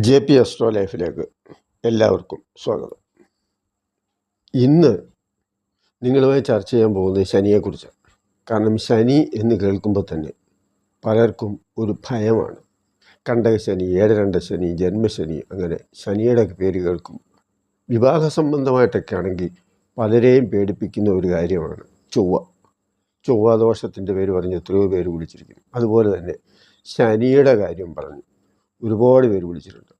J P astro ലൈഫിലേക്ക് എല്ലാവർക്കും സ്വാഗതം. ഇന്ന് നിങ്ങളുമായി ചർച്ച ചെയ്യാൻ പോകുന്നത് ശനിയെക്കുറിച്ചാണ്. കാരണം ശനി എന്ന് കേൾക്കുമ്പോൾ തന്നെ പലർക്കും ഒരു ഭയമാണ്. കണ്ടക ശനി ഏഴരണ്ട ശനി ജന്മശനി അങ്ങനെ ശനിയുടെ പേര് കേൾക്കും. വിവാഹ സംബന്ധമായിട്ടൊക്കെ ആണെങ്കിൽ പലരെയും പേടിപ്പിക്കുന്ന ഒരു കാര്യമാണ് ചൊവ്വ. ചൊവ്വാദോഷത്തിന്റെ പേര് പറഞ്ഞ് എത്രയോ പേര് വിളിച്ചിരിക്കുന്നു. അതുപോലെ തന്നെ ശനിയുടെ കാര്യം പറഞ്ഞു. ഒരുപാട് പേര് വിളിച്ചിട്ടുണ്ട്.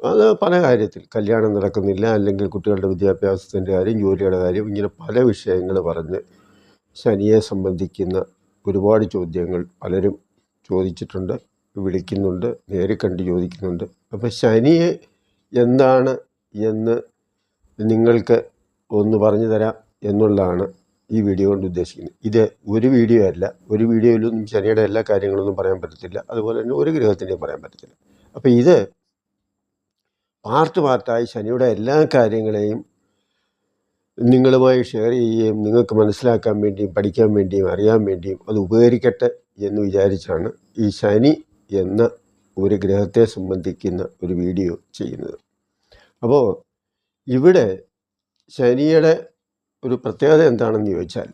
അത് പല കാര്യത്തിൽ. കല്യാണം നടക്കുന്നില്ല അല്ലെങ്കിൽ കുട്ടികളുടെ വിദ്യാഭ്യാസത്തിന്റെ കാര്യം ജോലിയുടെ കാര്യം ഇങ്ങനെ പല വിഷയങ്ങൾ പറഞ്ഞ് ശനിയെ സംബന്ധിക്കുന്ന ഒരുപാട് ചോദ്യങ്ങൾ പലരും ചോദിച്ചിട്ടുണ്ട് വിളിക്കുന്നുണ്ട് നേരിൽ കണ്ട് ചോദിക്കുന്നുണ്ട്. അപ്പോൾ ശനിയെ എന്താണ് എന്ന് നിങ്ങൾക്ക് ഒന്ന് പറഞ്ഞു തരാം എന്നുള്ളതാണ് ഈ വീഡിയോ കൊണ്ട് ഉദ്ദേശിക്കുന്നത്. ഇത് ഒരു വീഡിയോ അല്ല. ഒരു വീഡിയോയിലൊന്നും ശനിയുടെ എല്ലാ കാര്യങ്ങളൊന്നും പറയാൻ പറ്റത്തില്ല. അതുപോലെ തന്നെ ഒരു ഗ്രഹത്തിന്റെയും പറയാൻ പറ്റത്തില്ല. അപ്പോൾ ഇത് പാർട്ട് പാർട്ടായി ശനിയുടെ എല്ലാ കാര്യങ്ങളെയും നിങ്ങളുമായി ഷെയർ ചെയ്യുകയും നിങ്ങൾക്ക് മനസ്സിലാക്കാൻ വേണ്ടിയും പഠിക്കാൻ വേണ്ടിയും അറിയാൻ വേണ്ടിയും അത് ഉപകരിക്കട്ടെ എന്ന് വിചാരിച്ചാണ് ഈ ശനി എന്ന ഒരു ഗ്രഹത്തെ സംബന്ധിക്കുന്ന ഒരു വീഡിയോ ചെയ്യുന്നത്. അപ്പോൾ ഇവിടെ ശനിയുടെ ഒരു പ്രത്യേകത എന്താണെന്ന് ചോദിച്ചാൽ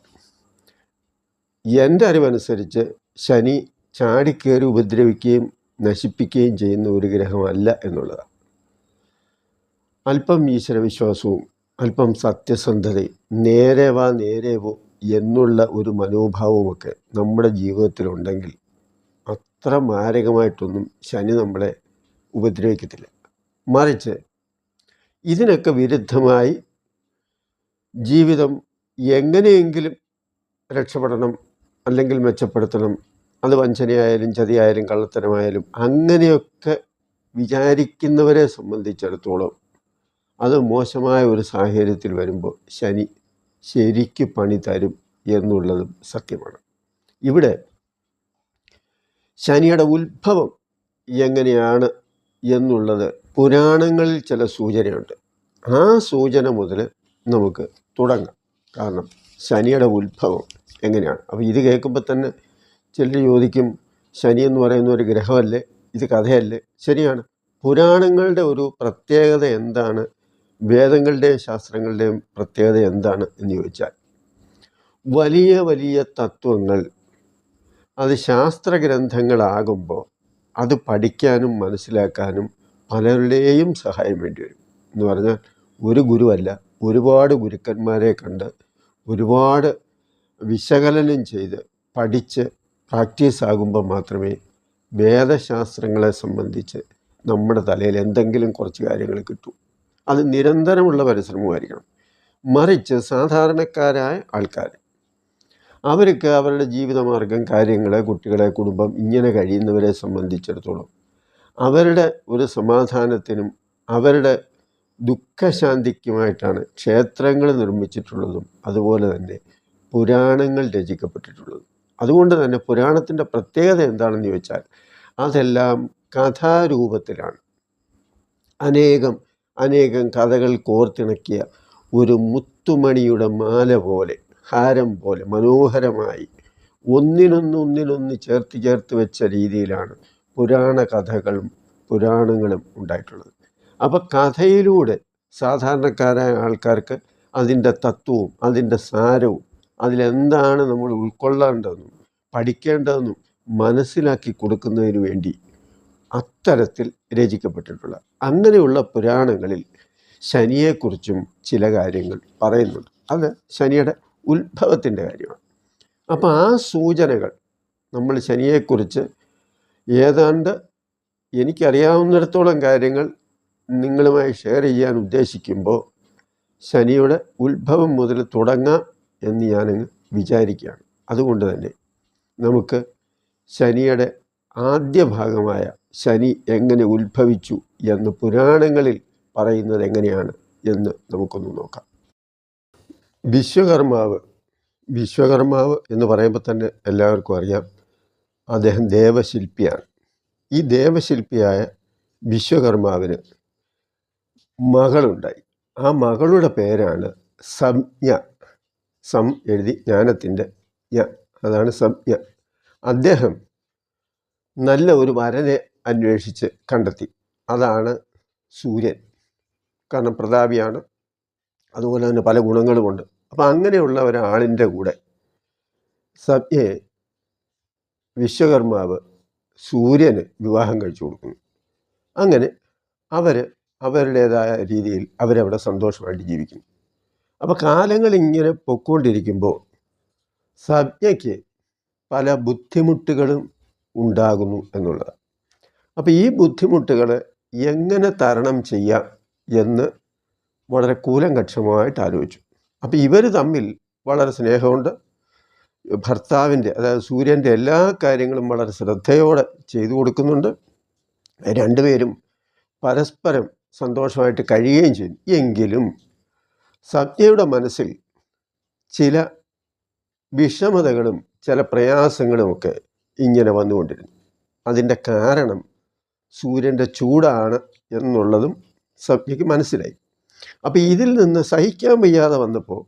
എന്റെ അറിവനുസരിച്ച് ശനി ചാടിക്കയറി ഉപദ്രവിക്കുകയും നശിപ്പിക്കുകയും ചെയ്യുന്ന ഒരു ഗ്രഹമല്ല എന്നുള്ളതാണ്. അല്പം ഈശ്വരവിശ്വാസവും അല്പം സത്യസന്ധതയും നേരെ വാ നേരെ പോ എന്നുള്ള ഒരു മനോഭാവവുമൊക്കെ നമ്മുടെ ജീവിതത്തിലുണ്ടെങ്കിൽ അത്ര മാരകമായിട്ടൊന്നും ശനി നമ്മളെ ഉപദ്രവിക്കത്തില്ല. മറിച്ച് ഇതിനൊക്കെ വിരുദ്ധമായി ജീവിതം എങ്ങനെയെങ്കിലും രക്ഷപ്പെടണം അല്ലെങ്കിൽ മെച്ചപ്പെടുത്തണം. അത് വഞ്ചനയായാലും ചതിയായാലും കള്ളത്തരമായാലും അങ്ങനെയൊക്കെ വിചാരിക്കുന്നവരെ സംബന്ധിച്ചിടത്തോളം അത് മോശമായ ഒരു സാഹചര്യത്തിൽ വരുമ്പോൾ ശനി ശരിക്ക് പണി തരും എന്നുള്ളതും സത്യമാണ്. ഇവിടെ ശനിയുടെ ഉത്ഭവം എങ്ങനെയാണ് എന്നുള്ളത് പുരാണങ്ങളിൽ ചില സൂചനയുണ്ട്. ആ സൂചന മുതൽ നമുക്ക് തുടങ്ങാം. കാരണം ശനിയുടെ ഉത്ഭവം എങ്ങനെയാണ്? അപ്പോൾ ഇത് കേൾക്കുമ്പോൾ തന്നെ ചിലർ ചോദിക്കും ശനി എന്ന് പറയുന്ന ഒരു ഗ്രഹമല്ലേ? ഇത് കഥയല്ലേ? ശരിയാണ്. പുരാണങ്ങളുടെ ഒരു പ്രത്യേകത എന്താണ്? വേദങ്ങളുടെയും ശാസ്ത്രങ്ങളുടെയും പ്രത്യേകത എന്താണ് എന്ന് ചോദിച്ചാൽ വലിയ വലിയ തത്വങ്ങൾ അത് ശാസ്ത്രഗ്രന്ഥങ്ങളാകുമ്പോൾ അത് പഠിക്കാനും മനസ്സിലാക്കാനും പലരുടെയും സഹായം വേണ്ടി വരും. എന്ന് പറഞ്ഞാൽ ഒരു ഗുരുവല്ല ഒരുപാട് ഗുരുക്കന്മാരെ കണ്ട് ഒരുപാട് വിശകലനം ചെയ്ത് പഠിച്ച് പ്രാക്ടീസ് ആകുമ്പോൾ മാത്രമേ വേദശാസ്ത്രങ്ങളെ സംബന്ധിച്ച് നമ്മുടെ തലയിൽ എന്തെങ്കിലും കുറച്ച് കാര്യങ്ങൾ കിട്ടൂ. അത് നിരന്തരമുള്ള പരിശ്രമമായിരിക്കണം. മറിച്ച് സാധാരണക്കാരായ ആൾക്കാർ. അവർക്ക് അവരുടെ ജീവിതമാർഗം കാര്യങ്ങളെ കുട്ടികളെ കുടുംബം ഇങ്ങനെ കഴിയുന്നവരെ സംബന്ധിച്ചിടത്തോളം അവരുടെ ഒരു സമാധാനത്തിനും അവരുടെ ദുഃഖശാന്തിക്കുമായിട്ടാണ് ക്ഷേത്രങ്ങൾ നിർമ്മിച്ചിട്ടുള്ളതും അതുപോലെ തന്നെ പുരാണങ്ങൾ രചിക്കപ്പെട്ടിട്ടുള്ളതും. അതുകൊണ്ട് തന്നെ പുരാണത്തിന്റെ പ്രത്യേകത എന്താണെന്ന് ചോദിച്ചാൽ അതെല്ലാം കഥാരൂപത്തിലാണ്. അനേകം അനേകം കഥകൾ കോർത്തിണക്കിയ ഒരു മുത്തുമണിയുടെ മാല പോലെ ഹാരം പോലെ മനോഹരമായി ഒന്നിനൊന്ന് ഒന്നിനൊന്ന് ചേർത്ത് ചേർത്ത് വെച്ച രീതിയിലാണ് പുരാണ കഥകളും പുരാണങ്ങളും ഉണ്ടായിട്ടുള്ളത്. അപ്പോൾ കഥയിലൂടെ സാധാരണക്കാരായ ആൾക്കാർക്ക് അതിന്റെ തത്വവും അതിന്റെ സാരവും അതിലെന്താണ് നമ്മൾ ഉൾക്കൊള്ളേണ്ടതെന്നും പഠിക്കേണ്ടതെന്നും മനസ്സിലാക്കി കൊടുക്കുന്നതിന് വേണ്ടി അത്തരത്തിൽ രചിക്കപ്പെട്ടിട്ടുള്ള അങ്ങനെയുള്ള പുരാണങ്ങളിൽ ശനിയെക്കുറിച്ചും ചില കാര്യങ്ങൾ പറയുന്നുണ്ട്. അത് ശനിയുടെ ഉത്ഭവത്തിന്റെ കാര്യമാണ്. അപ്പോൾ ആ സൂചനകൾ നമ്മൾ ശനിയെക്കുറിച്ച് ഏതാണ്ട് എനിക്കറിയാവുന്നിടത്തോളം കാര്യങ്ങൾ നിങ്ങളുമായി ഷെയർ ചെയ്യാൻ ഉദ്ദേശിക്കുമ്പോൾ ശനിയുടെ ഉത്ഭവം മുതൽ തുടങ്ങാം എന്ന് ഞാനങ്ങ് വിചാരിക്കുകയാണ്. അതുകൊണ്ട് തന്നെ നമുക്ക് ശനിയുടെ ആദ്യ ഭാഗമായ ശനി എങ്ങനെ ഉത്ഭവിച്ചു എന്ന് പുരാണങ്ങളിൽ പറയുന്നത് എങ്ങനെയാണ് എന്ന് നമുക്കൊന്ന് നോക്കാം. വിശ്വകർമാവ് വിശ്വകർമാവ് എന്ന് പറയുമ്പോൾ തന്നെ എല്ലാവർക്കും അറിയാം അദ്ദേഹം ദേവശില്പിയാണ്. ഈ ദേവശില്പിയായ വിശ്വകർമാവിന് മകളുണ്ടായി. ആ മകളുടെ പേരാണ് സംജ്ഞ. സം എഴുതി ജ്ഞാനത്തിന്റെ ജ്ഞ. അതാണ് സംജ്ഞ. അദ്ദേഹം നല്ല ഒരു വരനെ അന്വേഷിച്ച് കണ്ടെത്തി. അതാണ് സൂര്യൻ. കാരണം പ്രതാപിയാണ്. അതുപോലെ തന്നെ പല ഗുണങ്ങളുമുണ്ട്. അപ്പം അങ്ങനെയുള്ള ഒരാളിന്റെ കൂടെ സംജ്ഞയെ വിശ്വകർമാവ് സൂര്യന് വിവാഹം കഴിച്ചു കൊടുക്കുന്നു. അങ്ങനെ അവർ അവരുടേതായ രീതിയിൽ അവരവിടെ സന്തോഷമായിട്ട് ജീവിക്കും അപ്പോൾ കാലങ്ങൾ ഇങ്ങനെ പൊക്കോണ്ടിരിക്കുമ്പോൾ സജ്ഞയ്ക്ക് പല ബുദ്ധിമുട്ടുകളും ഉണ്ടാകുന്നു എന്നുള്ളതാണ് അപ്പോൾ ഈ ബുദ്ധിമുട്ടുകൾ എങ്ങനെ തരണം ചെയ്യാം എന്ന് വളരെ കൂലം കക്ഷമായിട്ട് ആലോചിച്ചു. അപ്പോൾ ഇവർ തമ്മിൽ വളരെ സ്നേഹമുണ്ട്. ഭർത്താവിന്റെ അതായത് സൂര്യന്റെ എല്ലാ കാര്യങ്ങളും വളരെ ശ്രദ്ധയോടെ ചെയ്തു കൊടുക്കുന്നുണ്ട്. രണ്ടുപേരും പരസ്പരം സന്തോഷമായിട്ട് കഴിയുകയും ചെയ്യും എങ്കിലും സജ്ഞയുടെ മനസ്സിൽ ചില വിഷമതകളും ചില പ്രയാസങ്ങളുമൊക്കെ ഇങ്ങനെ വന്നുകൊണ്ടിരുന്നു. അതിന്റെ കാരണം സൂര്യന്റെ ചൂടാണ് എന്നുള്ളതും സജ്ഞയ്ക്ക് മനസ്സിലായി. അപ്പോൾ ഇതിൽ നിന്ന് സഹിക്കാൻ വയ്യാതെ വന്നപ്പോൾ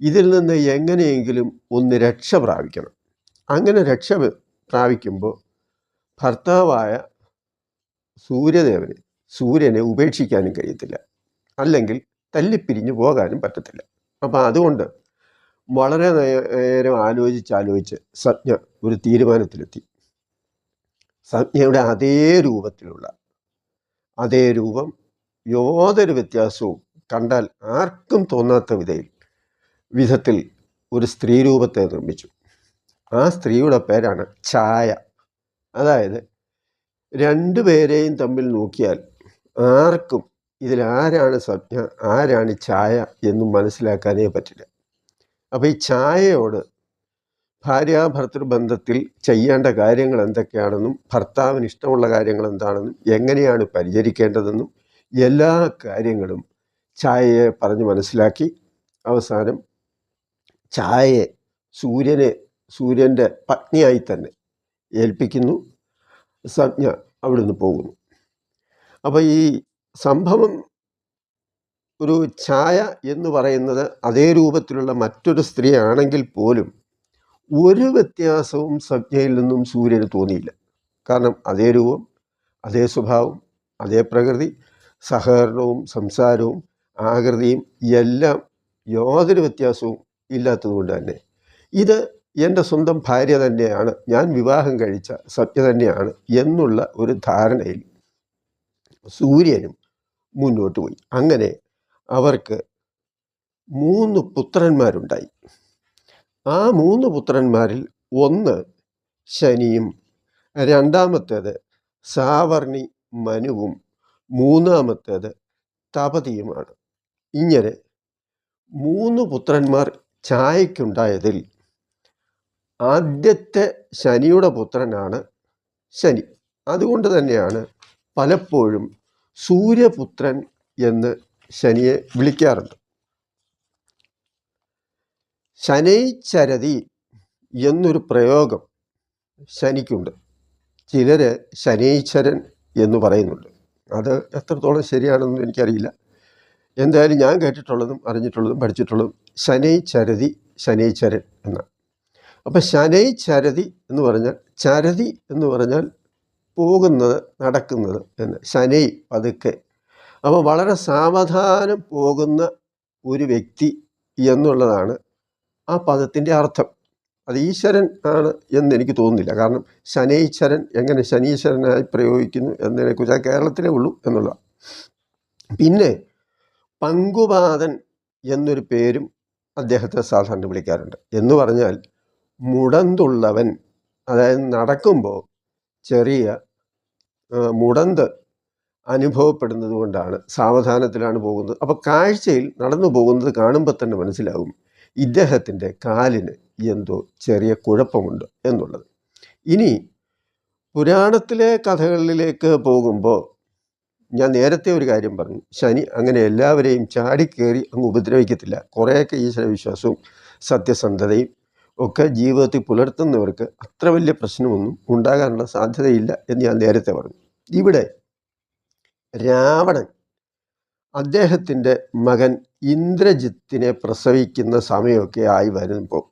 ഇതിൽ നിന്ന് എങ്ങനെയെങ്കിലും ഒന്ന് രക്ഷ പ്രാപിക്കണം. അങ്ങനെ രക്ഷ പ്രാപിക്കുമ്പോൾ ഭർത്താവായ സൂര്യദേവന് സൂര്യനെ ഉപേക്ഷിക്കാനും കഴിയത്തില്ല. അല്ലെങ്കിൽ തല്ലിപ്പിരിഞ്ഞു പോകാനും പറ്റത്തില്ല. അപ്പം അതുകൊണ്ട് വളരെ നേരം ആലോചിച്ച് ആലോചിച്ച് സജ്ഞ ഒരു തീരുമാനത്തിലെത്തി. സജ്ഞയുടെ അതേ രൂപത്തിലുള്ള അതേ രൂപം യാതൊരു വ്യത്യാസവും കണ്ടാൽ ആർക്കും തോന്നാത്ത വിധയിൽ വിധത്തിൽ ഒരു സ്ത്രീ രൂപത്തെ നിർമ്മിച്ചു. ആ സ്ത്രീയുടെ പേരാണ് ഛായ. അതായത് രണ്ടു പേരെയും തമ്മിൽ നോക്കിയാൽ ആർക്കും ആരാണ് സജ്ഞ ആരാണ് ഛായ എന്നും മനസ്സിലാക്കാനേ പറ്റില്ല. അപ്പോൾ ഈ ഛായയോട് ഭാര്യാഭർത്തൃ ബന്ധത്തിൽ ചെയ്യേണ്ട കാര്യങ്ങൾ എന്തൊക്കെയാണെന്നും ഭർത്താവിന് ഇഷ്ടമുള്ള കാര്യങ്ങൾ എന്താണെന്നും എങ്ങനെയാണ് പരിചരിക്കേണ്ടതെന്നും എല്ലാ കാര്യങ്ങളും ഛായയെ പറഞ്ഞ് മനസ്സിലാക്കി. അവസാനം ഛായയെ സൂര്യനെ സൂര്യന്റെ പത്നിയായി തന്നെ ഏൽപ്പിക്കുന്നു. സജ്ഞ അവിടുന്ന് പോകുന്നു. അപ്പോൾ ഈ സംഭവം ഒരു ഛായ എന്ന് പറയുന്നത് അതേ രൂപത്തിലുള്ള മറ്റൊരു സ്ത്രീ ആണെങ്കിൽ പോലും ഒരു വ്യത്യാസവും സംജ്ഞയിൽ നിന്നും സൂര്യന് തോന്നിയില്ല. കാരണം അതേ രൂപം അതേ സ്വഭാവം അതേ പ്രകൃതി സഹകരണവും സംസാരവും ആകൃതിയും എല്ലാം യാതൊരു വ്യത്യാസവും ഇല്ലാത്തതുകൊണ്ട് തന്നെ. ഇത് എന്റെ സ്വന്തം ഭാര്യ തന്നെയാണ് ഞാൻ വിവാഹം കഴിച്ച സത്യ തന്നെയാണ് എന്നുള്ള ഒരു ധാരണയിൽ സൂര്യനും മുന്നോട്ട് പോയി. അങ്ങനെ അവർക്ക് മൂന്ന് പുത്രന്മാരുണ്ടായി. ആ മൂന്ന് പുത്രന്മാരിൽ ഒന്ന് ശനിയും രണ്ടാമത്തേത് സാവർണി മനുവും മൂന്നാമത്തേത് തപതിയുമാണ്. ഇങ്ങനെ മൂന്ന് പുത്രന്മാർ ചായക്കുണ്ടായതിൽ ആദ്യത്തെ ശനിയുടെ പുത്രനാണ് ശനി. അതുകൊണ്ട് തന്നെയാണ് പലപ്പോഴും സൂര്യപുത്രൻ എന്ന് ശനിയെ വിളിക്കാറുണ്ട്. ശനൈച്ചരതി എന്നൊരു പ്രയോഗം ശനിക്കുണ്ട്. ചിലർ ശനൈശ്വരൻ എന്ന് പറയുന്നുണ്ട്. അത് എത്രത്തോളം ശരിയാണെന്ന് എനിക്കറിയില്ല. എന്തായാലും ഞാൻ കേട്ടിട്ടുള്ളതും അറിഞ്ഞിട്ടുള്ളതും പഠിച്ചിട്ടുള്ളതും ശനൈചരതി ശനൈചരൻ എന്നാണ്. അപ്പം ശനൈചരതി എന്ന് പറഞ്ഞാൽ ചരതി എന്ന് പറഞ്ഞാൽ പോകുന്നത് നടക്കുന്നത് എന്ന്. ശനി പതുക്കെ. അപ്പോൾ വളരെ സാവധാനം പോകുന്ന ഒരു വ്യക്തി എന്നുള്ളതാണ് ആ പദത്തിന്റെ അർത്ഥം. അത് ഈശ്വരൻ ആണ് എന്നെനിക്ക് തോന്നുന്നില്ല. കാരണം ശനീശ്വരൻ എങ്ങനെ ശനീശ്വരനായി പ്രയോഗിക്കുന്നു എന്നതിനെക്കുറിച്ച് അത് കേരളത്തിലേ ഉള്ളൂ എന്നുള്ള പിന്നെ പങ്കുപാതൻ എന്നൊരു പേരും അദ്ദേഹത്തെ സാധാരണ വിളിക്കാറുണ്ട്. എന്ന് പറഞ്ഞാൽ മുടന്തുള്ളവൻ അതായത് നടക്കുമ്പോൾ ചെറിയ മുടന്ത് അനുഭവപ്പെടുന്നത് കൊണ്ടാണ് സാവധാനത്തിലാണ് പോകുന്നത്. അപ്പോൾ കാഴ്ചയിൽ നടന്നു പോകുന്നത് കാണുമ്പോൾ തന്നെ മനസ്സിലാകും ഇദ്ദേഹത്തിന്റെ കാലിന് എന്തോ ചെറിയ കുഴപ്പമുണ്ട് എന്നുള്ളത്. ഇനി പുരാണത്തിലെ കഥകളിലേക്ക് പോകുമ്പോൾ ഞാൻ നേരത്തെ ഒരു കാര്യം പറഞ്ഞു. ശനി അങ്ങനെ എല്ലാവരെയും ചാടിക്കേറി അങ്ങ് ഉപദ്രവിക്കത്തില്ല. കുറേയൊക്കെ ഈശ്വരവിശ്വാസവും സത്യസന്ധതയും ഒക്കെ ജീവിതത്തിൽ പുലർത്തുന്നവർക്ക് അത്ര വലിയ പ്രശ്നമൊന്നും ഉണ്ടാകാനുള്ള സാധ്യതയില്ല എന്ന് ഞാൻ നേരത്തെ പറഞ്ഞു. ഇവിടെ രാവണൻ അദ്ദേഹത്തിന്റെ മകൻ ഇന്ദ്രജിത്തിനെ പ്രസവിക്കുന്ന സമയമൊക്കെ ആയി വരുമ്പോൾ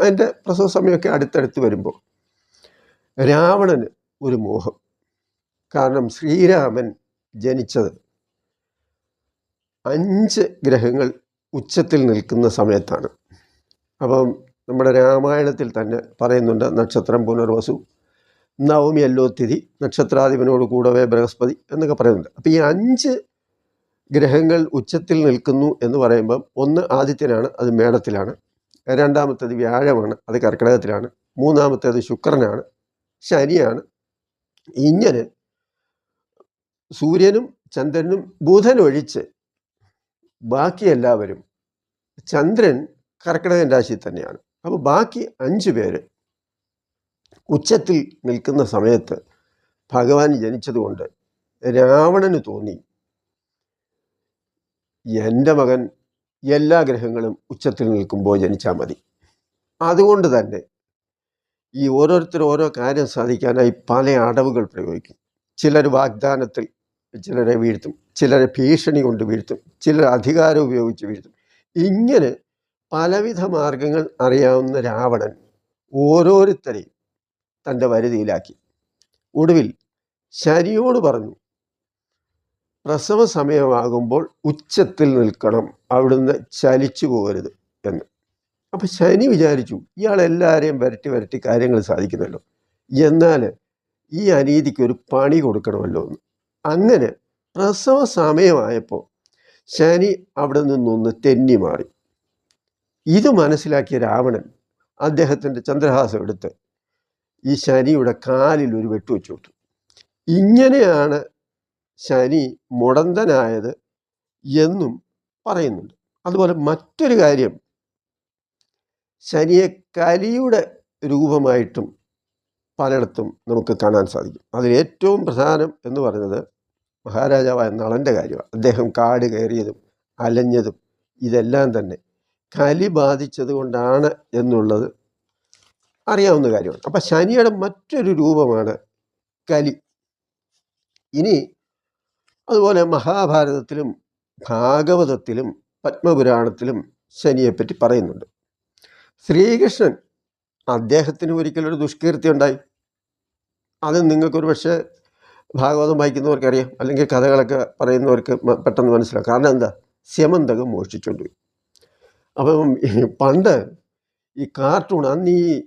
അതിന്റെ പ്രസവ സമയമൊക്കെ അടുത്തടുത്ത് വരുമ്പോൾ രാവണന് ഒരു മോഹം. കാരണം ശ്രീരാമൻ ജനിച്ചത് അഞ്ച് ഗ്രഹങ്ങൾ ഉച്ചത്തിൽ നിൽക്കുന്ന സമയത്താണ്. അപ്പം നമ്മുടെ രാമായണത്തിൽ തന്നെ പറയുന്നുണ്ട് നക്ഷത്രം പുനർവസു നവമി അല്ലോത്തിഥി നക്ഷത്രാധിപനോട് കൂടവേ ബൃഹസ്പതി എന്നൊക്കെ പറയുന്നുണ്ട്. അപ്പോൾ ഈ അഞ്ച് ഗ്രഹങ്ങൾ ഉച്ചത്തിൽ നിൽക്കുന്നു എന്ന് പറയുമ്പം ഒന്ന് ആദിത്യനാണ് അത് മേടത്തിലാണ്. രണ്ടാമത്തേത് വ്യാഴമാണ് അത് കർക്കിടകത്തിലാണ്. മൂന്നാമത്തേത് ശുക്രനാണ് ശനിയാണ്. ഇങ്ങനെ സൂര്യനും ചന്ദ്രനും ബുധനൊഴിച്ച് ബാക്കി എല്ലാവരും ചന്ദ്രൻ കർക്കിടകൻ രാശിയിൽ തന്നെയാണ്. അപ്പോൾ ബാക്കി അഞ്ച് പേര് ഉച്ചത്തിൽ നിൽക്കുന്ന സമയത്ത് ഭഗവാൻ ജനിച്ചതുകൊണ്ട് രാവണന് തോന്നി എന്റെ മകൻ എല്ലാ ഗ്രഹങ്ങളും ഉച്ചത്തിൽ നിൽക്കുമ്പോൾ ജനിച്ചാൽ മതി. അതുകൊണ്ട് തന്നെ ഈ ഓരോരുത്തർ ഓരോ കാര്യം സാധിക്കാനായി പല അടവുകൾ പ്രയോഗിക്കും. ചിലർ വാഗ്ദാനത്തിൽ ചിലരെ വീഴ്ത്തും ചിലരെ ഭീഷണി കൊണ്ട് വീഴ്ത്തും ചിലർ അധികാരം ഉപയോഗിച്ച് വീഴ്ത്തും. ഇങ്ങനെ പലവിധ മാർഗങ്ങൾ അറിയാവുന്ന രാവണൻ ഓരോരുത്തരെയും തന്റെ വരുതിയിലാക്കി. ഒടുവിൽ ശരിയോട് പറഞ്ഞു പ്രസവ സമയമാകുമ്പോൾ ഉച്ചത്തിൽ നിൽക്കണം അവിടുന്ന് ചലിച്ചു പോകരുത് എന്ന്. അപ്പം ശനി വിചാരിച്ചു ഇയാൾ എല്ലാവരെയും വരട്ടി വരട്ടി കാര്യങ്ങൾ സാധിക്കുന്നല്ലോ എന്നാൽ ഈ അനീതിക്ക് ഒരു പണി കൊടുക്കണമല്ലോ എന്ന്. അങ്ങനെ പ്രസവ സമയമായപ്പോൾ ശനി അവിടെ നിന്നൊന്ന് തെന്നി മാറി. ഇത് മനസ്സിലാക്കിയ രാവണൻ അദ്ദേഹത്തിന്റെ ചന്ദ്രഹാസം എടുത്ത് ഈ ശനിയുടെ കാലിൽ ഒരു വെട്ടുവെച്ചു കൊടുത്തു. ഇങ്ങനെയാണ് ശനി മുടന്തനായത് എന്നും പറയുന്നുണ്ട്. അതുപോലെ മറ്റൊരു കാര്യം ശനിയെ കലിയുടെ രൂപമായിട്ടും പലയിടത്തും നമുക്ക് കാണാൻ സാധിക്കും. അതിൽ ഏറ്റവും പ്രധാനം എന്ന് പറയുന്നത് മഹാരാജാവായ നളന്റെ കാര്യമാണ്. അദ്ദേഹം കാട് കയറിയതും അലഞ്ഞതും ഇതെല്ലാം തന്നെ കലി ബാധിച്ചത് കൊണ്ടാണ് എന്നുള്ളത് അറിയാവുന്ന കാര്യമാണ്. അപ്പം ശനിയുടെ മറ്റൊരു രൂപമാണ് കലി. ഇനി അതുപോലെ മഹാഭാരതത്തിലും ഭാഗവതത്തിലും പത്മപുരാണത്തിലും ശനിയെപ്പറ്റി പറയുന്നുണ്ട്. ശ്രീകൃഷ്ണൻ അദ്ദേഹത്തിന് ഒരിക്കലൊരു ദുഷ്കീർത്തി ഉണ്ടായി. അത് നിങ്ങൾക്കൊരു പക്ഷേ ഭാഗവതം വായിക്കുന്നവർക്കറിയാം. അല്ലെങ്കിൽ കഥകളൊക്കെ പറയുന്നവർക്ക് പെട്ടെന്ന് മനസ്സിലാക്കാം കാരണം എന്താ? സ്യമന്തകം മോഷ്ടിച്ചുകൊണ്ട് പോയി. അപ്പം പണ്ട് ഈ കാർട്ടൂൺ അന്ന് ഈ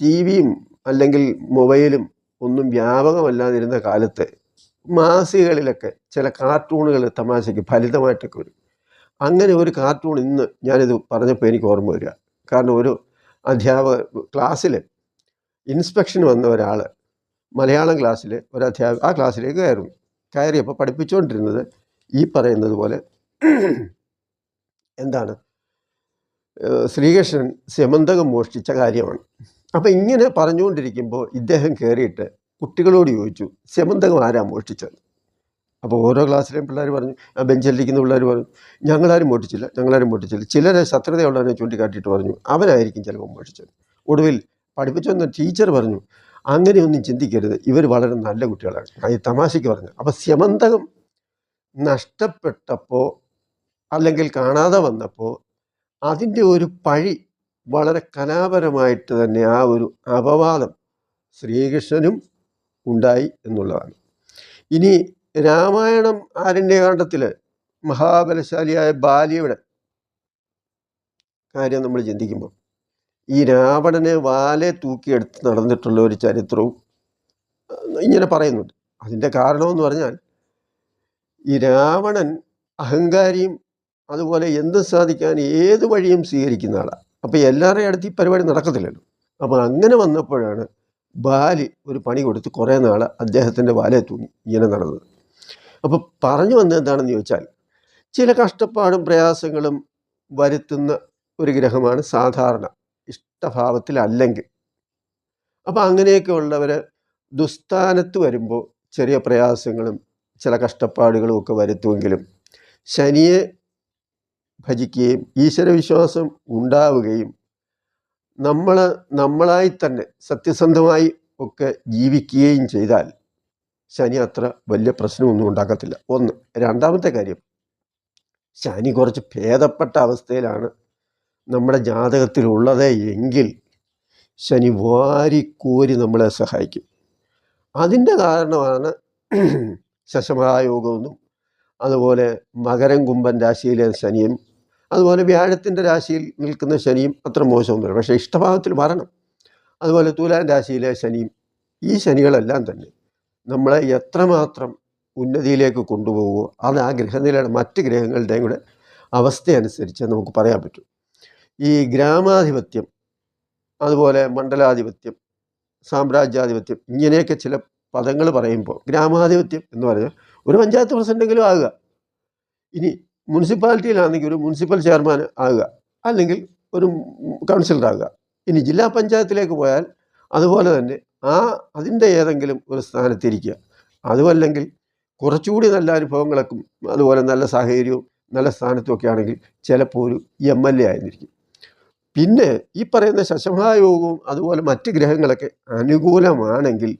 ടി വിയും അല്ലെങ്കിൽ മൊബൈലും ഒന്നും വ്യാപകമല്ലാതിരുന്ന കാലത്ത് മാസികകളിലൊക്കെ ചില കാർട്ടൂണുകൾ തമാശയ്ക്ക് ഫലിതമായിട്ടൊക്കെ വരും. അങ്ങനെ ഒരു കാർട്ടൂൺ ഇന്ന് ഞാനിത് പറഞ്ഞപ്പോൾ എനിക്ക് ഓർമ്മ വരിക. കാരണം ഒരു അധ്യാപക ക്ലാസ്സിൽ ഇൻസ്പെക്ഷൻ വന്ന ഒരാൾ മലയാളം ക്ലാസ്സിൽ ഒരു അധ്യാപക ആ ക്ലാസ്സിലേക്ക് കയറും. കയറിയപ്പോൾ പഠിപ്പിച്ചുകൊണ്ടിരുന്നത് ഈ പറയുന്നത് പോലെ എന്താണ്? ശ്രീകൃഷ്ണൻ സ്യമന്തകം മോഷ്ടിച്ച കാര്യമാണ്. അപ്പം ഇങ്ങനെ പറഞ്ഞുകൊണ്ടിരിക്കുമ്പോൾ ഇദ്ദേഹം കയറിയിട്ട് കുട്ടികളോട് ചോദിച്ചു സ്യമന്തകം ആരാ മോഷ്ടിച്ചത്? അപ്പോൾ ഓരോ ക്ലാസ്സിലെയും പിള്ളേർ പറഞ്ഞു ആ ബെഞ്ചിലിരിക്കുന്ന പിള്ളേർ പറഞ്ഞു ഞങ്ങളാരും മോഷ്ടിച്ചില്ല ഞങ്ങളാരും മോഷ്ടിച്ചില്ല. ചിലരെ ശത്രുതയുള്ളവരെ ചൂണ്ടിക്കാട്ടിയിട്ട് പറഞ്ഞു അവനായിരിക്കും ചിലപ്പോൾ മോഷ്ടിച്ചത്. ഒടുവിൽ പഠിപ്പിച്ചെന്ന ടീച്ചർ പറഞ്ഞു അങ്ങനെയൊന്നും ചിന്തിക്കരുത് ഇവർ വളരെ നല്ല കുട്ടികളാണ്. അത് തമാശയ്ക്ക് പറഞ്ഞു. അപ്പോൾ സ്യമന്തകം നഷ്ടപ്പെട്ടപ്പോൾ അല്ലെങ്കിൽ കാണാതെ വന്നപ്പോൾ അതിന്റെ ഒരു പഴി വളരെ കലാപരമായിട്ട് തന്നെ ആ ഒരു അപവാദം ശ്രീകൃഷ്ണനും ഉണ്ടായി എന്നുള്ളതാണ്. ഇനി രാമായണം ആരണ്യകാണ്ഡത്തിൽ മഹാബലശാലിയായ ബാലിയുടെ കാര്യം നമ്മൾ ചിന്തിക്കുമ്പോൾ ഈ രാവണനെ വാലെ തൂക്കിയെടുത്ത് നടന്നിട്ടുള്ള ഒരു ചരിത്രവും ഇങ്ങനെ പറയുന്നുണ്ട്. അതിന്റെ കാരണമെന്ന് പറഞ്ഞാൽ ഈ രാവണൻ അഹങ്കാരിയും അതുപോലെ എന്ത് സാധിക്കാൻ ഏത് വഴിയും സ്വീകരിക്കുന്ന ആളാണ് അപ്പോൾ എല്ലാവരുടെയും അടുത്ത് ഈ പരിപാടി നടക്കത്തില്ലല്ലോ. അപ്പോൾ അങ്ങനെ വന്നപ്പോഴാണ് ബാലി ഒരു പണി കൊടുത്ത് കുറേ നാൾ അദ്ദേഹത്തിന്റെ വാലെ തൂങ്ങി ഇങ്ങനെ നടന്നത്. അപ്പോൾ പറഞ്ഞു വന്നത് എന്താണെന്ന് ചോദിച്ചാൽ ചില കഷ്ടപ്പാടും പ്രയാസങ്ങളും വരുത്തുന്ന ഒരു ഗ്രഹമാണ് സാധാരണ ഇഷ്ടഭാവത്തിലല്ലെങ്കിൽ. അപ്പോൾ അങ്ങനെയൊക്കെ ഉള്ളവർ ദുസ്ഥാനത്ത് വരുമ്പോൾ ചെറിയ പ്രയാസങ്ങളും ചില കഷ്ടപ്പാടുകളും ഒക്കെ വരുത്തുമെങ്കിലും ശനിയെ ഭജിക്കുകയും ഈശ്വരവിശ്വാസം ഉണ്ടാവുകയും നമ്മൾ നമ്മളായി തന്നെ സത്യസന്ധമായി ഒക്കെ ജീവിക്കുകയും ചെയ്താൽ ശനി അത്ര വലിയ പ്രശ്നമൊന്നും ഉണ്ടാക്കത്തില്ല. ഒന്ന്. രണ്ടാമത്തെ കാര്യം. ശനി കുറച്ച് ഭേദപ്പെട്ട അവസ്ഥയിലാണ് നമ്മുടെ ജാതകത്തിലുള്ളത് എങ്കിൽ ശനി വാരിക്കോരി നമ്മളെ സഹായിക്കും. അതിന്റെ കാരണമാണ് ശശമഹായോഗമെന്നും അതുപോലെ മകരം കുംഭൻ രാശിയിലെ ശനിയും അതുപോലെ വ്യാഴത്തിന്റെ രാശിയിൽ നിൽക്കുന്ന ശനിയും അത്ര മോശവും വരും പക്ഷേ ഇഷ്ടഭാവത്തിൽ വരണം. അതുപോലെ തുലാൻ രാശിയിലെ ശനിയും ഈ ശനികളെല്ലാം തന്നെ നമ്മളെ എത്രമാത്രം ഉന്നതിയിലേക്ക് കൊണ്ടുപോകുമോ അത് ആ ഗ്രഹനിലയുടെ മറ്റ് ഗ്രഹങ്ങളുടെയും കൂടെ അവസ്ഥയനുസരിച്ച് നമുക്ക് പറയാൻ പറ്റും. ഈ ഗ്രാമാധിപത്യം അതുപോലെ മണ്ഡലാധിപത്യം സാമ്രാജ്യാധിപത്യം ഇങ്ങനെയൊക്കെ ചില പദങ്ങൾ പറയുമ്പോൾ ഗ്രാമാധിപത്യം എന്ന് പറഞ്ഞാൽ ഒരു പഞ്ചായത്ത് പ്രസിഡന്റെങ്കിലും ആകുക. ഇനി മുനിസിപ്പാലിറ്റിയിലാണെങ്കിൽ ഒരു മുനിസിപ്പൽ ചെയർമാൻ ആകുക. അല്ലെങ്കിൽ ഒരു കൗൺസിലർ ആകുക. ഇനി ജില്ലാ പഞ്ചായത്തിലേക്ക് പോയാൽ അതുപോലെ തന്നെ ആ അതിന്റെ ഏതെങ്കിലും ഒരു സ്ഥാനത്തിരിക്കുക. അതുമല്ലെങ്കിൽ കുറച്ചുകൂടി നല്ല അനുഭവങ്ങളൊക്കെ അതുപോലെ നല്ല സാഹചര്യവും നല്ല സ്ഥാനത്തുമൊക്കെ ആണെങ്കിൽ ചിലപ്പോൾ ഒരു എം എൽ എ ആയിരിക്കും. പിന്നെ ഈ പറയുന്ന ശശമഹായോഗവും അതുപോലെ മറ്റ് ഗ്രഹങ്ങളൊക്കെ അനുകൂലമാണെങ്കിൽ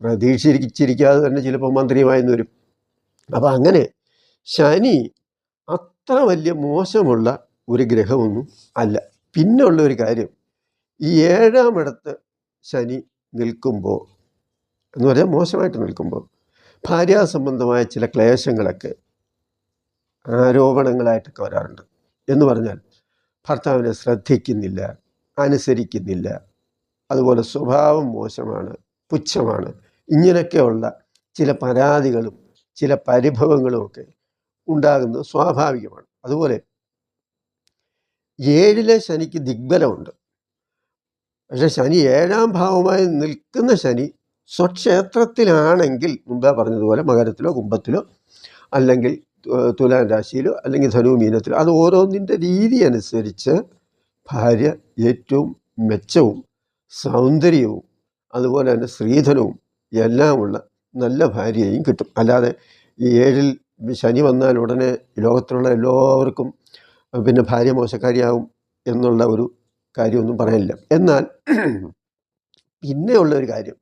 പ്രതീക്ഷിച്ചിരിക്കാതെ തന്നെ ചിലപ്പോൾ മന്ത്രിയുമായെന്ന് വരും. അപ്പം അങ്ങനെ ശനി അത്ര വലിയ മോശമുള്ള ഒരു ഗ്രഹമൊന്നും അല്ല. പിന്നെ ഉള്ള ഒരു കാര്യം ഈ ഏഴാം ഇടത്ത് ശനി നിൽക്കുമ്പോൾ എന്ന് പറഞ്ഞാൽ മോശമായിട്ട് നിൽക്കുമ്പോൾ ഭാര്യാസംബന്ധമായ ചില ക്ലേശങ്ങളൊക്കെ ആരോപണങ്ങളായിട്ടൊക്കെ വരാറുണ്ട്. എന്ന് പറഞ്ഞാൽ ഭർത്താവിനെ ശ്രദ്ധിക്കുന്നില്ല അനുസരിക്കുന്നില്ല അതുപോലെ സ്വഭാവം മോശമാണ് പുച്ഛമാണ് ഇങ്ങനെയൊക്കെയുള്ള ചില പരാതികളും ചില പരിഭവങ്ങളും ഒക്കെ ഉണ്ടാകുന്നത് സ്വാഭാവികമാണ്. അതുപോലെ ഏഴിലെ ശനിക്ക് ദിഗ്ബലമുണ്ട്. പക്ഷെ ശനി ഏഴാം ഭാവമായി നിൽക്കുന്ന ശനി സ്വക്ഷേത്രത്തിലാണെങ്കിൽ മുമ്പേ പറഞ്ഞതുപോലെ മകരത്തിലോ കുംഭത്തിലോ അല്ലെങ്കിൽ തുലാൻ രാശിയിലോ അല്ലെങ്കിൽ ധനു മീനത്തിലോ അത് ഓരോന്നിന്റെ രീതി അനുസരിച്ച് ഭാര്യ ഏറ്റവും മെച്ചവും സൗന്ദര്യവും അതുപോലെ തന്നെ സ്ത്രീധനവും എല്ലാമുള്ള നല്ല ഭാര്യയെയും കിട്ടും. അല്ലാതെ ഈ ഏഴിൽ ശനി വന്നാൽ ഉടനെ ലോകത്തിലുള്ള എല്ലാവർക്കും പിന്നെ ഭാര്യ മോശക്കാരിയാവും എന്നുള്ള ഒരു കാര്യമൊന്നും പറയാനില്ല. എന്നാൽ പിന്നെയുള്ള ഒരു കാര്യം.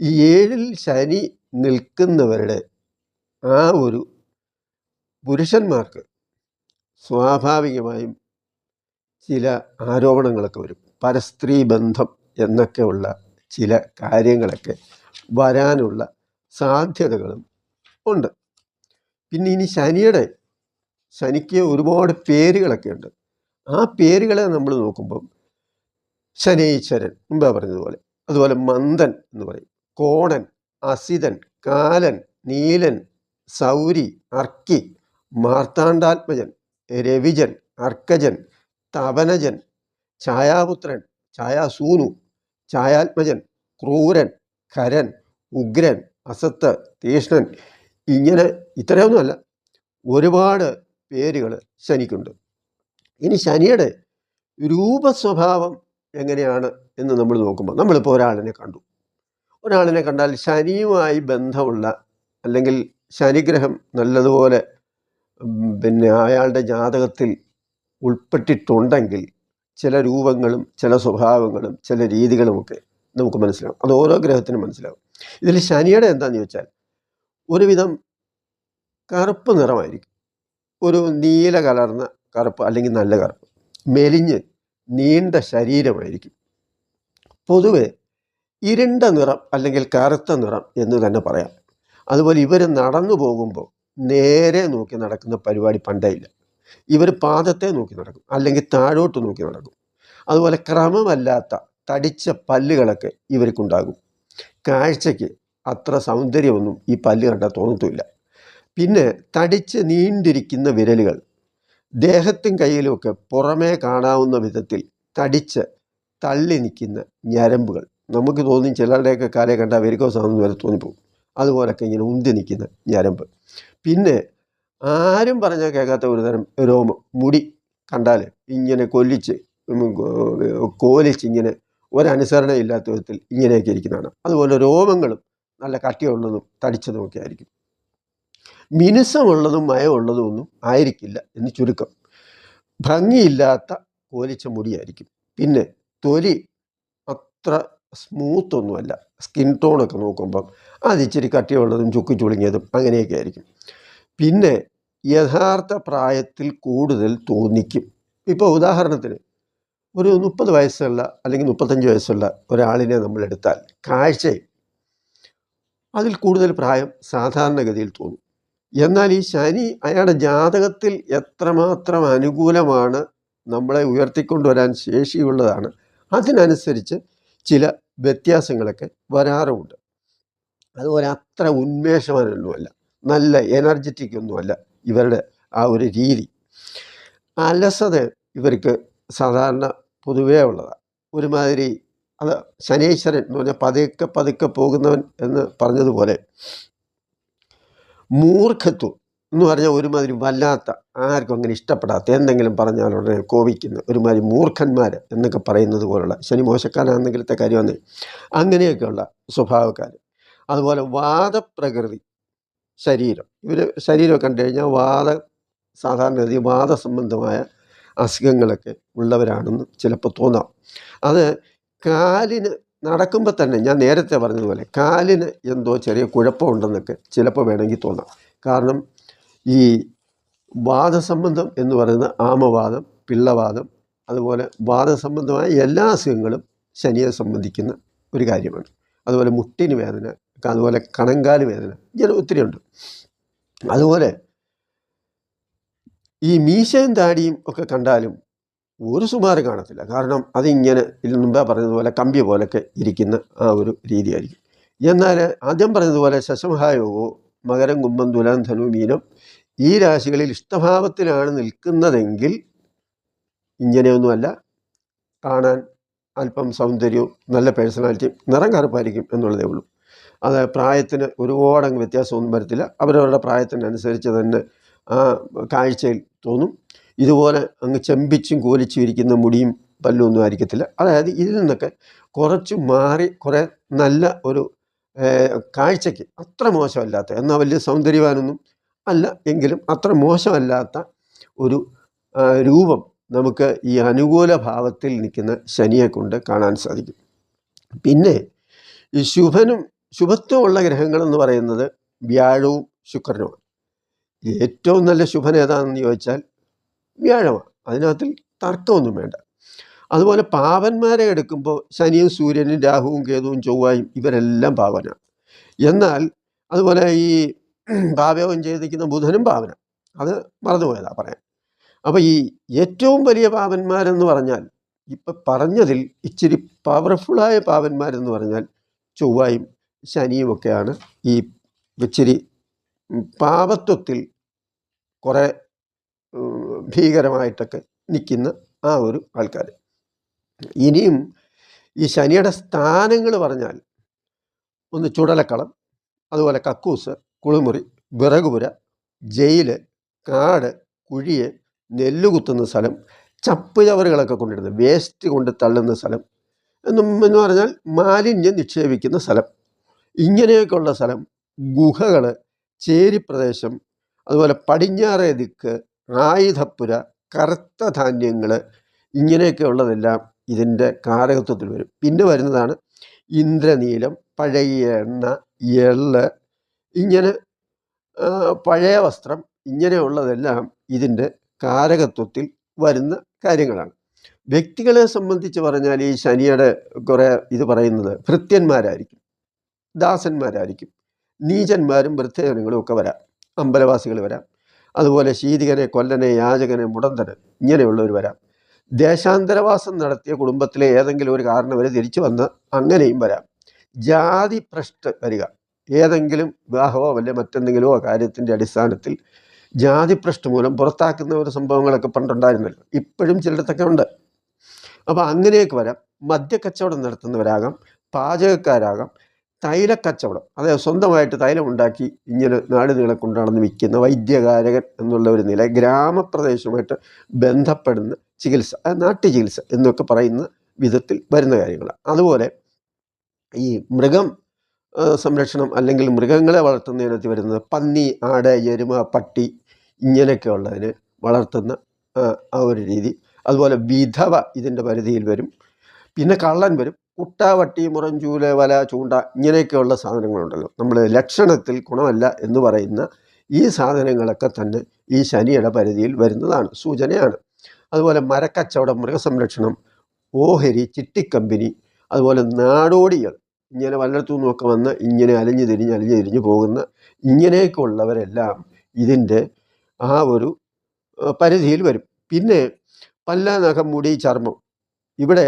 ഈ ഏഴിൽ ശനി നിൽക്കുന്നവരുടെ ആ ഒരു പുരുഷന്മാർക്ക് സ്വാഭാവികമായും ചില ആരോപണങ്ങളൊക്കെ വരും. പരസ്ത്രീ ബന്ധം എന്നൊക്കെയുള്ള ചില കാര്യങ്ങളൊക്കെ വരാനുള്ള സാധ്യതകളും ഉണ്ട്. പിന്നെ ഇനി ശനിയുടെ ശനിക്ക് ഒരുപാട് പേരുകളൊക്കെ ഉണ്ട് ആ പേരുകളെ നമ്മൾ നോക്കുമ്പം ശനീശ്വരൻ മുമ്പേ പറഞ്ഞതുപോലെ അതുപോലെ മന്ദൻ എന്ന് പറയും. കോടൻ അസിതൻ കാലൻ നീലൻ സൗരി അർക്കി മാർത്താണ്ഡാത്മജൻ രവിജൻ അർക്കജൻ തപനജൻ ഛായാപുത്രൻ ഛായാസൂനു ഛായാത്മജൻ ക്രൂരൻ ഖരൻ ഉഗ്രൻ അസത്ത് തീഷ്ണൻ ഇങ്ങനെ ഇത്രയൊന്നുമല്ല. ഒരുപാട് പേരുകൾ ശനിക്കുണ്ട്. ഇനി ശനിയുടെ രൂപസ്വഭാവം എങ്ങനെയാണ് എന്ന് നമ്മൾ നോക്കുമ്പോൾ നമ്മളിപ്പോൾ ഒരാളിനെ കണ്ടു. ഒരാളിനെ കണ്ടാൽ ശനിയുമായി ബന്ധമുള്ള അല്ലെങ്കിൽ ശനിഗ്രഹം നല്ലതുപോലെ പിന്നെ അയാളുടെ ജാതകത്തിൽ ഉൾപ്പെട്ടിട്ടുണ്ടെങ്കിൽ ചില രൂപങ്ങളും ചില സ്വഭാവങ്ങളും ചില രീതികളുമൊക്കെ നമുക്ക് മനസ്സിലാവും. അത് ഓരോ ഗ്രഹത്തിനും മനസ്സിലാവും. ഇതിൽ ശനിയുടെ എന്താണെന്ന് ചോദിച്ചാൽ ഒരുവിധം കറുപ്പ് നിറമായിരിക്കും. ഒരു നീല കലർന്ന കറുപ്പ് അല്ലെങ്കിൽ നല്ല കറുപ്പ്. മെലിഞ്ഞ് നീണ്ട ശരീരമായിരിക്കും. പൊതുവെ ഇരുണ്ട നിറം അല്ലെങ്കിൽ കറുത്ത നിറം എന്ന് തന്നെ പറയാം. അതുപോലെ ഇവർ നടന്നു പോകുമ്പോൾ നേരെ നോക്കി നടക്കുന്ന പരിപാടി പണ്ടേ ഇല്ല. ഇവർ പാദത്തെ നോക്കി നടക്കും അല്ലെങ്കിൽ താഴോട്ട് നോക്കി നടക്കും. അതുപോലെ ക്രമമല്ലാത്ത തടിച്ച പല്ലുകളൊക്കെ ഇവർക്കുണ്ടാകും. കാഴ്ചയ്ക്ക് അത്ര സൗന്ദര്യമൊന്നും ഈ പല്ല് കണ്ടാൽ തോന്നത്തുമില്ല. പിന്നെ തടിച്ച് നീണ്ടിരിക്കുന്ന വിരലുകൾ. ദേഹത്തും കയ്യിലുമൊക്കെ പുറമേ കാണാവുന്ന വിധത്തിൽ തടിച്ച് തള്ളി നിൽക്കുന്ന ഞരമ്പുകൾ. നമുക്ക് തോന്നി ചിലരുടെയൊക്കെ കാലേ കണ്ടാൽ വെരിക്കോസാണെന്ന് വരെ തോന്നിപ്പോകും. അതുപോലൊക്കെ ഇങ്ങനെ ഉന്തി നിൽക്കുന്ന ഞരമ്പ്. പിന്നെ ആരും പറഞ്ഞാൽ കേൾക്കാത്ത ഒരു തരം രോമം. മുടി കണ്ടാൽ ഇങ്ങനെ കൊല്ലിച്ച് കോലിച്ച് ഇങ്ങനെ ഒരനുസരണ ഇല്ലാത്ത വിധത്തിൽ ഇങ്ങനെയൊക്കെ ഇരിക്കുന്നതാണ്. അതുപോലെ രോമങ്ങളും നല്ല കട്ടിയുള്ളതും തടിച്ചതും ഒക്കെ ആയിരിക്കും. മിനുസമുള്ളതും മയമുള്ളതും ഒന്നും ആയിരിക്കില്ല എന്ന് ചുരുക്കം. ഭംഗിയില്ലാത്ത കോലിച്ച മുടിയായിരിക്കും. പിന്നെ തൊലി അത്ര സ്മൂത്ത് ഒന്നുമല്ല. സ്കിൻ ടോണൊക്കെ നോക്കുമ്പം അത് ഇച്ചിരി കട്ടിയുള്ളതും ചുക്കി ചുളുങ്ങിയതും അങ്ങനെയൊക്കെ ആയിരിക്കും. പിന്നെ യഥാർത്ഥ പ്രായത്തിൽ കൂടുതൽ തോന്നിക്കും. ഇപ്പോൾ ഉദാഹരണത്തിന് ഒരു മുപ്പത് വയസ്സുള്ള അല്ലെങ്കിൽ മുപ്പത്തഞ്ച് വയസ്സുള്ള ഒരാളിനെ നമ്മൾ എടുത്താൽ കാഴ്ച അതിൽ കൂടുതൽ പ്രായം സാധാരണഗതിയിൽ തോന്നും. എന്നാൽ ഈ ശനി അയാളുടെ ജാതകത്തിൽ എത്രമാത്രം അനുകൂലമാണ് നമ്മളെ ഉയർത്തിക്കൊണ്ടുവരാൻ ശേഷിയുള്ളതാണ് അതിനനുസരിച്ച് ചില വ്യത്യാസങ്ങളൊക്കെ വരാറുമുണ്ട്. അതുപോലെ അത്ര ഉന്മേഷവാനൊന്നുമല്ല നല്ല എനർജറ്റിക് ഒന്നുമല്ല ഇവരുടെ ആ ഒരു രീതി. അലസത ഇവർക്ക് സാധാരണ പൊതുവേ ഉള്ളതാണ് ഒരുമാതിരി അത് ശനീശ്വരൻ എന്ന് പറഞ്ഞാൽ പതുക്കെ പതുക്കെ പോകുന്നവൻ എന്ന് പറഞ്ഞതുപോലെ മൂർഖത്വം എന്ന് പറഞ്ഞാൽ ഒരുമാതിരി വല്ലാത്ത ആർക്കും അങ്ങനെ ഇഷ്ടപ്പെടാത്ത എന്തെങ്കിലും പറഞ്ഞാൽ ഉടനെ കോപിക്കുന്ന ഒരുമാതിരി മൂർഖന്മാർ എന്നൊക്കെ പറയുന്നത് പോലുള്ള ശനി മോശക്കാരാണെന്നെങ്കിലത്തെ കാര്യമാണ്. അങ്ങനെയൊക്കെയുള്ള സ്വഭാവക്കാർ അതുപോലെ വാദപ്രകൃതി ശരീരം. ഇവർ ശരീരം കണ്ടു കഴിഞ്ഞാൽ വാദ സാധാരണഗതി വാദസംബന്ധമായ അസുഖങ്ങളൊക്കെ ഉള്ളവരാണെന്ന് ചിലപ്പോൾ തോന്നാം. അത് കാലിന് നടക്കുമ്പോൾ തന്നെ ഞാൻ നേരത്തെ പറഞ്ഞതുപോലെ കാലിന് എന്തോ ചെറിയ കുഴപ്പമുണ്ടെന്നൊക്കെ ചിലപ്പോൾ വേണമെങ്കിൽ തോന്നാം. കാരണം ഈ വാദസംബന്ധം എന്ന് പറയുന്ന ആമവാദം പിള്ളവാദം അതുപോലെ വാദസംബന്ധമായ എല്ലാ അസുഖങ്ങളും ശനിയെ സംബന്ധിക്കുന്ന ഒരു കാര്യമാണ്. അതുപോലെ മുട്ടിന് വേദന അതുപോലെ കണങ്കാൽ വേദന ഇങ്ങനെ ഒത്തിരി ഉണ്ട് അതുപോലെ ഈ മീശയും താടിയും ഒക്കെ കണ്ടാലും ഒരു സുമാറ് കാണത്തില്ല. കാരണം അതിങ്ങനെ ഇതിന് മുമ്പേ പറഞ്ഞതുപോലെ കമ്പി പോലൊക്കെ ഇരിക്കുന്ന ആ ഒരു രീതിയായിരിക്കും. എന്നാൽ ആദ്യം പറഞ്ഞതുപോലെ ശശമഹായോഗോ മകരം കുംഭം തുലാം ധനു മീനം ഈ രാശികളിൽ ഇഷ്ടഭാവത്തിലാണ് നിൽക്കുന്നതെങ്കിൽ ഇങ്ങനെയൊന്നുമല്ല. കാണാൻ അല്പം സൗന്ദര്യവും നല്ല പേഴ്സണാലിറ്റിയും നിറം കറുപ്പായിരിക്കും എന്നുള്ളതേ ഉള്ളൂ. അത് പ്രായത്തിന് ഒരുപാടങ്ങ് വ്യത്യാസമൊന്നും വരത്തില്ല. അവരവരുടെ പ്രായത്തിനനുസരിച്ച് തന്നെ ആ കാഴ്ചയിൽ തോന്നും. ഇതുപോലെ അങ്ങ് ചെമ്പിച്ചും കോലിച്ചും ഇരിക്കുന്ന മുടിയും പല്ലും ഒന്നും ആയിരിക്കത്തില്ല. അതായത് ഇതിൽ നിന്നൊക്കെ കുറച്ച് മാറി കുറേ നല്ല ഒരു കാഴ്ചയ്ക്ക് അത്ര മോശമല്ലാത്ത എന്നാൽ വലിയ സൗന്ദര്യവാനൊന്നും അല്ല എങ്കിലും അത്ര മോശമല്ലാത്ത ഒരു രൂപം നമുക്ക് ഈ അനുകൂല ഭാവത്തിൽ നിൽക്കുന്ന ശനിയെ കൊണ്ട് കാണാൻ സാധിക്കും. പിന്നെ ഈ ശുഭനും ശുഭത്വമുള്ള ഗ്രഹങ്ങളെന്ന് പറയുന്നത് വ്യാഴവും ശുക്രനുമാണ്. ഏറ്റവും നല്ല ശുഭൻ ഏതാണെന്ന് ചോദിച്ചാൽ വ്യാഴമാണ്. അതിനകത്തിൽ തർക്കമൊന്നും വേണ്ട. അതുപോലെ പാവന്മാരെ എടുക്കുമ്പോൾ ശനിയും സൂര്യനും രാഹുവും കേതുവും ചൊവ്വായും ഇവരെല്ലാം പാവനാണ് എന്നാൽ അതുപോലെ ഈ പാവയോഗം ചെയ്തിരിക്കുന്ന ബുധനും പാവന. അത് മറന്നുപോയതാണ് പറയാൻ. അപ്പോൾ ഈ ഏറ്റവും വലിയ പാവന്മാരെന്ന് പറഞ്ഞാൽ ഇപ്പം പറഞ്ഞതിൽ ഇച്ചിരി പവർഫുള്ളായ പാവന്മാരെന്ന് പറഞ്ഞാൽ ചൊവ്വായും ശനിയുമൊക്കെയാണ് ഈ ഇച്ചിരി പാപത്വത്തിൽ കുറേ ഭീകരമായിട്ടൊക്കെ നിൽക്കുന്ന ആ ഒരു ആൾക്കാർ ഇനിയും ഈ ശനിയുടെ സ്ഥാനങ്ങൾ പറഞ്ഞാൽ ഒന്ന് ചുടലക്കളം അതുപോലെ കക്കൂസ് കുളിമുറി വിറകുപുര ജയിൽ കാട് കുഴിയെ നെല്ല് കുത്തുന്ന സ്ഥലം ചപ്പ് ചവറുകളൊക്കെ വേസ്റ്റ് കൊണ്ട് തള്ളുന്ന സ്ഥലം എന്നും എന്ന് പറഞ്ഞാൽ മാലിന്യം നിക്ഷേപിക്കുന്ന സ്ഥലം. ഇങ്ങനെയൊക്കെയുള്ള സ്ഥലം ഗുഹകൾ ചേരിപ്രദേശം അതുപോലെ പടിഞ്ഞാറേ ദിക്ക് ആയുധപ്പുര കറുത്ത ധാന്യങ്ങൾ ഇങ്ങനെയൊക്കെ ഉള്ളതെല്ലാം ഇതിന്റെ കാരകത്വത്തിൽ വരും. പിന്നെ വരുന്നതാണ് ഇന്ദ്രനീലം പഴയ എണ്ണ എൾ ഇങ്ങനെ പഴയ വസ്ത്രം ഇങ്ങനെയുള്ളതെല്ലാം ഇതിന്റെ കാരകത്വത്തിൽ വരുന്ന കാര്യങ്ങളാണ്. വ്യക്തികളെ സംബന്ധിച്ച് പറഞ്ഞാൽ ഈ ശനിയുടെ കുറേ ഇത് പറയുന്നത് ഭൃത്യന്മാരായിരിക്കും ദാസന്മാരായിരിക്കും. നീചന്മാരും വൃദ്ധജനങ്ങളും ഒക്കെ വരാം. അമ്പലവാസികൾ വരാം. അതുപോലെ ശീതികനെ കൊല്ലനെ യാചകനെ മുടന്തന് ഇങ്ങനെയുള്ളവർ വരാം. ദേശാന്തരവാസം നടത്തിയ കുടുംബത്തിലെ ഏതെങ്കിലും ഒരു കാരണം വരെ തിരിച്ചു വന്ന് അങ്ങനെയും വരാം. ജാതി ഭ്രഷ്ട് വരിക. ഏതെങ്കിലും വിവാഹമോ വല്ല മറ്റെന്തെങ്കിലുമോ കാര്യത്തിന്റെ അടിസ്ഥാനത്തിൽ ജാതി ജാതിഭ്രഷ്ട് മൂലം പുറത്താക്കുന്ന ഒരു സംഭവങ്ങളൊക്കെ പണ്ടുണ്ടായിരുന്നല്ലോ. ഇപ്പോഴും ചിലയിടത്തൊക്കെ ഉണ്ട്. അപ്പോൾ അങ്ങനെയൊക്കെ വരാം. മദ്യക്കച്ചവടം നടത്തുന്നവരാകാം. പാചകക്കാരാകാം. തൈലക്കച്ചവടം. അതായത് സ്വന്തമായിട്ട് തൈലം ഉണ്ടാക്കി ഇങ്ങനെ നാട് നീളെ കൊണ്ടാണെന്ന് വിൽക്കുന്ന വൈദ്യകാരകൻ എന്നുള്ള ഒരു നില ഗ്രാമപ്രദേശവുമായിട്ട് ബന്ധപ്പെടുന്ന ചികിത്സ അതായത് ചികിത്സ എന്നൊക്കെ പറയുന്ന വിധത്തിൽ വരുന്ന കാര്യങ്ങളാണ്. അതുപോലെ ഈ മൃഗം സംരക്ഷണം അല്ലെങ്കിൽ മൃഗങ്ങളെ വളർത്തുന്നതിനകത്ത് വരുന്നത് പന്നി ആട് എരുമ പട്ടി ഇങ്ങനെയൊക്കെയുള്ളതിന് വളർത്തുന്ന ആ ഒരു രീതി. അതുപോലെ വിധവ ഇതിന്റെ പരിധിയിൽ വരും. പിന്നെ കള്ളൻ വരും. കുട്ട വട്ടി മുറഞ്ചൂൽ വല ചൂണ്ട ഇങ്ങനെയൊക്കെയുള്ള സാധനങ്ങളുണ്ടല്ലോ. നമ്മൾ ലക്ഷണത്തിൽ ഗുണമല്ല എന്ന് പറയുന്ന ഈ സാധനങ്ങളൊക്കെ തന്നെ ഈ ശനിയുടെ പരിധിയിൽ വരുന്നതാണ് സൂചനയാണ്. അതുപോലെ മരക്കച്ചവടം മൃഗസംരക്ഷണം ഓഹരി ചിട്ടിക്കമ്പനി അതുപോലെ നാടോടികൾ. ഇങ്ങനെ വല്ലടത്തു നിന്നൊക്കെ വന്ന് ഇങ്ങനെ അലിഞ്ഞു തിരിഞ്ഞ് അലിഞ്ഞു തിരിഞ്ഞ് പോകുന്ന ഇങ്ങനെയൊക്കെയുള്ളവരെല്ലാം ഇതിന്റെ ആ ഒരു പരിധിയിൽ വരും. പിന്നെ പല്ല നഖം മുടി ചർമ്മം. ഇവിടെ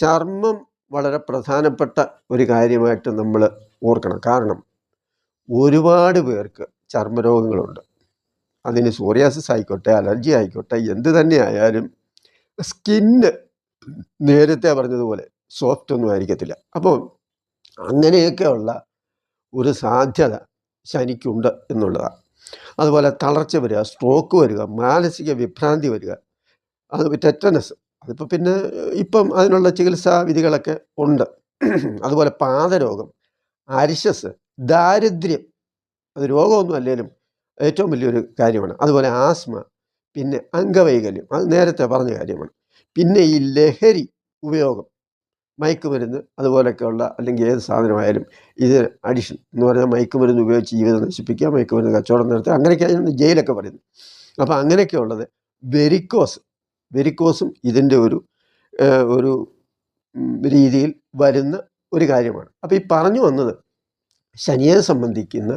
ചർമ്മം വളരെ പ്രധാനപ്പെട്ട ഒരു കാര്യമായിട്ട് നമ്മൾ ഓർക്കണം. കാരണം ഒരുപാട് പേർക്ക് ചർമ്മരോഗങ്ങളുണ്ട്. അതിന് സോറിയാസിസ് ആയിക്കോട്ടെ അലർജി ആയിക്കോട്ടെ എന്ത് തന്നെ ആയാലും സ്കിന്ന് നേരത്തെ പറഞ്ഞതുപോലെ സോഫ്റ്റ് ഒന്നും ആയിരിക്കത്തില്ല. അപ്പോൾ അങ്ങനെയൊക്കെയുള്ള ഒരു സാധ്യത ശനിക്കുണ്ട് എന്നുള്ളതാണ്. അതുപോലെ തളർച്ച വരിക സ്ട്രോക്ക് വരിക മാനസിക വിഭ്രാന്തി വരിക അത് ടെറ്റനസ് അതിപ്പോൾ പിന്നെ ഇപ്പം അതിനുള്ള ചികിത്സാ വിധികളൊക്കെ ഉണ്ട്. അതുപോലെ പാദരോഗം അരിശസ് ദാരിദ്ര്യം അത് രോഗമൊന്നും അല്ലെങ്കിലും ഏറ്റവും വലിയൊരു കാര്യമാണ്. അതുപോലെ ആസ്മ പിന്നെ അംഗവൈകല്യം അത് നേരത്തെ പറഞ്ഞ കാര്യമാണ്. പിന്നെ ഈ ലഹരി ഉപയോഗം മയക്കുമരുന്ന് അതുപോലെയൊക്കെയുള്ള അല്ലെങ്കിൽ ഏത് സാധനമായാലും ഇത് അഡിഷൻ എന്ന് പറഞ്ഞാൽ മയക്കുമരുന്ന് ഉപയോഗിച്ച് ജീവിതം നശിപ്പിക്കുക മയക്കുമരുന്ന് കച്ചവടം നടത്തുക അങ്ങനെയൊക്കെ ജയിലൊക്കെ പറയുന്നത്. അപ്പോൾ അങ്ങനെയൊക്കെ ഉള്ളത് വെരിക്കോസ് വെരിക്കോസും ഇതിന്റെ ഒരു ഒരു രീതിയിൽ വരുന്ന ഒരു കാര്യമാണ്. അപ്പോൾ ഈ പറഞ്ഞു വന്നത് ശനിയെ സംബന്ധിക്കുന്ന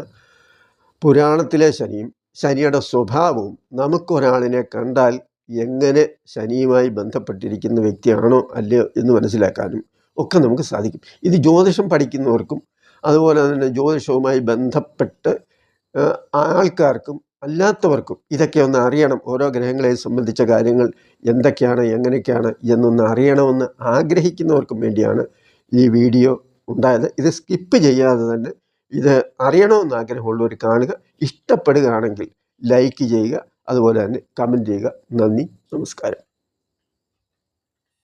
പുരാണത്തിലെ ശനിയും ശനിയുടെ സ്വഭാവവും നമുക്കൊരാളിനെ കണ്ടാൽ എങ്ങനെ ശനിയുമായി ബന്ധപ്പെട്ടിരിക്കുന്ന വ്യക്തിയാണോ അല്ലയോ എന്ന് മനസ്സിലാക്കാനും ഒക്കെ നമുക്ക് സാധിക്കും. ഇത് ജ്യോതിഷം പഠിക്കുന്നവർക്കും അതുപോലെ തന്നെ ജ്യോതിഷവുമായി ബന്ധപ്പെട്ട് ആൾക്കാർക്കും അല്ലാത്തവർക്കും ഇതൊക്കെ ഒന്ന് അറിയണം. ഓരോ ഗ്രഹങ്ങളെ സംബന്ധിച്ച കാര്യങ്ങൾ എന്തൊക്കെയാണ് എങ്ങനെയൊക്കെയാണ് എന്നൊന്ന് അറിയണമെന്ന് ആഗ്രഹിക്കുന്നവർക്കും വേണ്ടിയാണ് ഈ വീഡിയോ ഉണ്ടായത്. ഇത് സ്കിപ്പ് ചെയ്യാതെ തന്നെ ഇത് അറിയണമെന്ന് ആഗ്രഹമുള്ളവർ കാണുക. ഇഷ്ടപ്പെടുകയാണെങ്കിൽ ലൈക്ക് ചെയ്യുക. അതുപോലെ തന്നെ കമന്റ് ചെയ്യുക. നന്ദി. നമസ്കാരം.